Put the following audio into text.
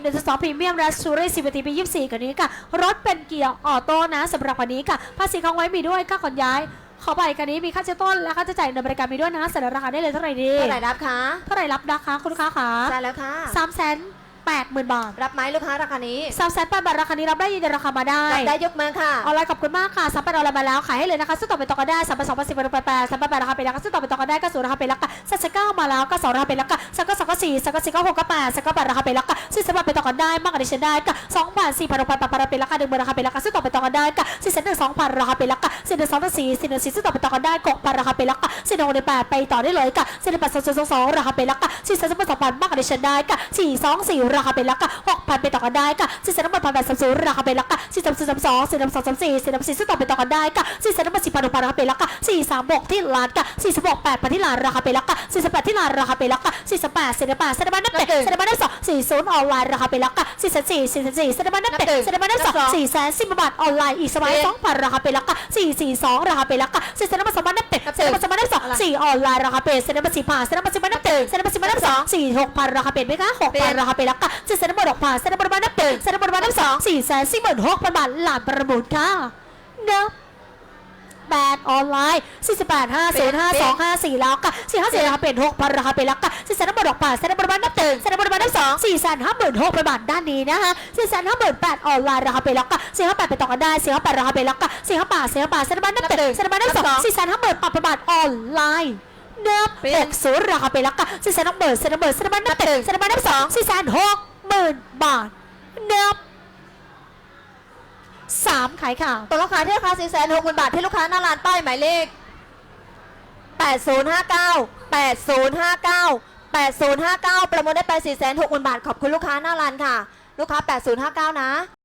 1 2พรีเมียมและชูรี่สิบนาทีปี24กันนี้ค่ะ รถเป็นเกียร์ออโต้นะสำหรับวันนี้ค่ะ ภาษีของไว้มีด้วยค่าขนย้ายขอไปกันนี้มีค่าเช่าต้นและค่าใช้จ่ายในบริการมีด้วยนะเสนอราคาได้เลยเท่าไหร่ดีเท่าไหร่รับคะเท่าไหร่รับนะคะคุณลูกค้าคะใช่แล้วค่ะสามแสน แปดหมื่นบาทรับไหมลูกค้าราคานี้สามแสนแปดบาทราคานี้รับได้ยินในราคามาได้รับได้ยกมือค่ะออนไลน์ขอบคุณมากค่ะสัมปันออนไลน์มาแล้วขายให้เลยนะคะซื้อต่อไปต่อกันได้สัมปันสองพันสิบแปดแปดสัมปันแปดราคาเป็นราคาซื้อต่อไปต่อกันได้ก็ศูนย์ราคาเป็นราคาสักสิบเก้ามาแล้วก็สองราคาเป็นราคาสักก็สองก็สี่สักก็สี่ก็หกก็แปดสักก็แปดราคาเป็นราคาซื้อสามารถไปต่อกันได้มากกว่าดิฉันได้ก็สองพันสี่พันหกพันแปดพันเป็นราคาหนึ่งหมื่นราคาเป็นราคาซื้อต่อไปต่อกันได้ก็สี่แสนหนึ่งสองพันราคาเป็นราคาสี่หนึ่งสองต่อสี่สี่หนึ่งสี่ซื้อต่อไปต่อกันได้กพันราคาเป็นราคาสี่หนึ่งหนึ่งแปดไปต่อได้เลยก็สี่หนึ่งแปดสองสองสองราคาเป็นราคาสี่แสนสองพันสองพันมากกว่าดิฉันได้ก็สี่สองสี่ราคาเป็นราคาหกพันไปต่อกันได้ก็สี่แสนหนึ่งพันแปดสามศูนย์ราคาเป็นราคาสี่สามสี่สามสองสี่สามสองสามสี่สี่สามสี่ซื้อต่อไปต่อกันได้ก็สี่แสนหนึ่งพันสี่พันหกพันราคาเป็นราคาสี่สามหกที่ล้านก็สี่สิบหกแปดพันที่ล้านราคาเป็นราคาสี่สิบแปดที่ล้านราคาเป็นราคาสี่สิบแปดสี่สิบแปดเซนติเมตรนับเตะเซนติเมตรนับสองสี่ศูนย์ออนไลน์ราคาเป็นราคาสี่แสนสี่สี่แสนสี่เซนติเมตรนับเตะเซนติเมตรนับสองสี่แสนสิบบาทออนไลน์อีกสมัยสองพันราคาเป็นราคาสี่สี่สองราคาเป็นราคาสี่แสนนับสองพันนับเตะเซนติเมตรสองพันนับสอง สี่ออนไลน์ราคาเป็นเซนติเมตรสี่พันเซนติเมตรสี่พันนับเตะเซนติเมตรสี่พันนับสองสี่หกพันราคาเป็นไหมคะหกพันราคาเป็นราคาสี่แสนนับหกพันเซนติเมตรนับเตะเซนติเมตรนับสองสี่แสนสี่หมื่นหกพันบาทหลานประมูลค่ะเนาะแบน ออนไลน์ 48 5 0 5 2 5 4แล้วก็4 5 4ราคาเป็น6พันราคาเป็นแล้วก็4แสนบาทดอกป่าแสนบาทนับตึงแสนบาทนับสอง4แสนห้าหมื่นหกพันบาทด้านนี้นะฮะ4แสนห้าหมื่นแปดออนไลน์ราคาเปแล้วก็4 5 8ไปต่อกันได้4 5 8ราคาเปแล้วก็4 5 8 4 5 8แสนบาทนับตึงแสนบาทนับสอง4แสนห้าหมื่นพันบาทออนไลน์เนื้อเป็ดศูนย์ราคาเป็นแล้วก็สนนับเบิดแสนบาทนับเบิร์แสนบาทนับตึงแสนบาทนับสี่แสนหกหมื่นบาทเนื้อ 3 ขายค่ะตกลงขายที่ราคา 4 6 0 0 0 บาทที่ลูกค้าหน้าร้านป้ายหมายเลข 8059 8059 8059 ประมูลได้ไป 4 6 0 0 0 0 บาท ขอบคุณลูกค้าหน้าร้านค่ะ ลูกค้า 8059 นะ